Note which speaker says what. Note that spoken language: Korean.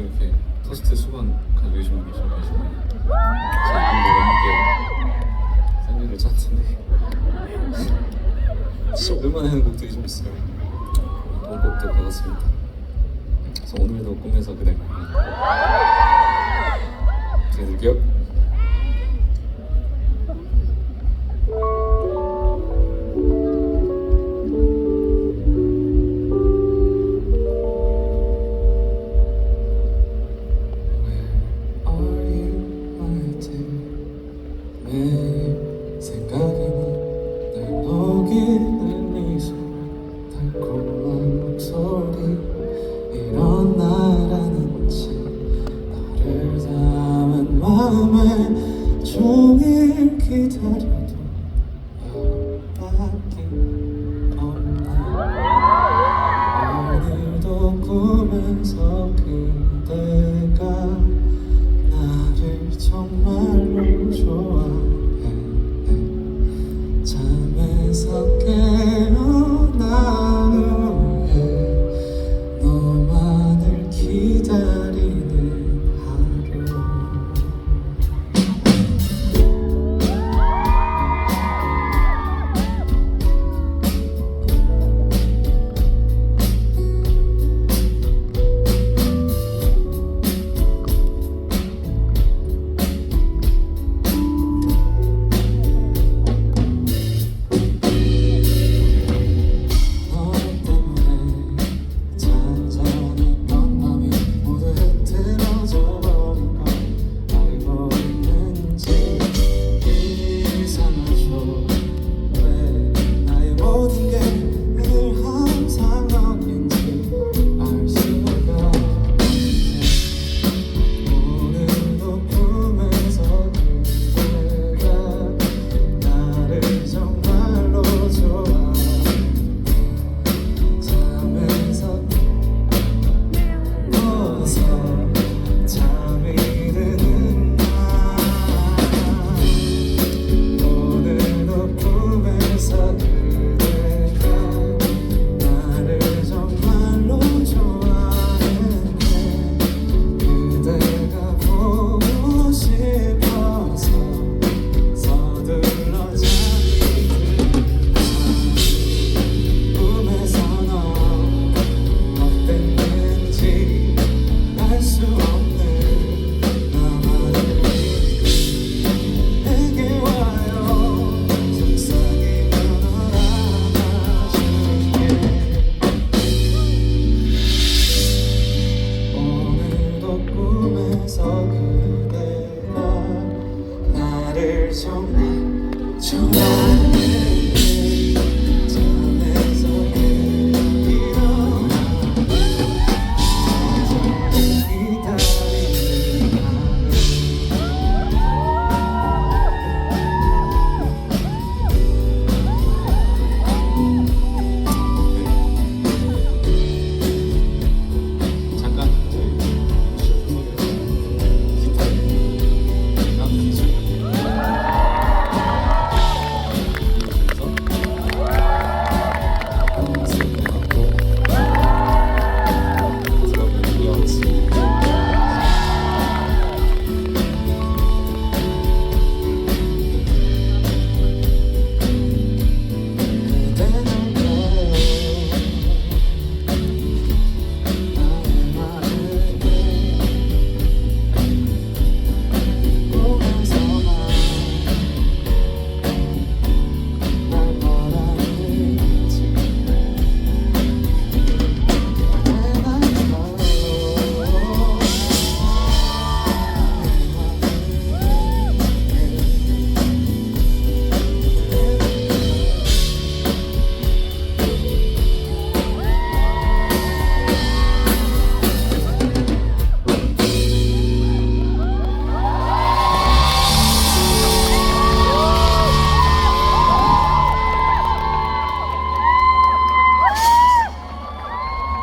Speaker 1: 지금 이렇게 토스트 수건 가지고 계시고 제가 이거 생일을 짰는데 오랜만에 곡들이 좀 있어요. 원곡도 받았습니다. 그래서 오늘도 꿈에서 그대 들려드릴게요 매일 생각에는 날 녹이는 미소 달콤한 목소리. 일어나라는지 나를 담은 마음에 종일 기다려도 바뀐 for me tonight.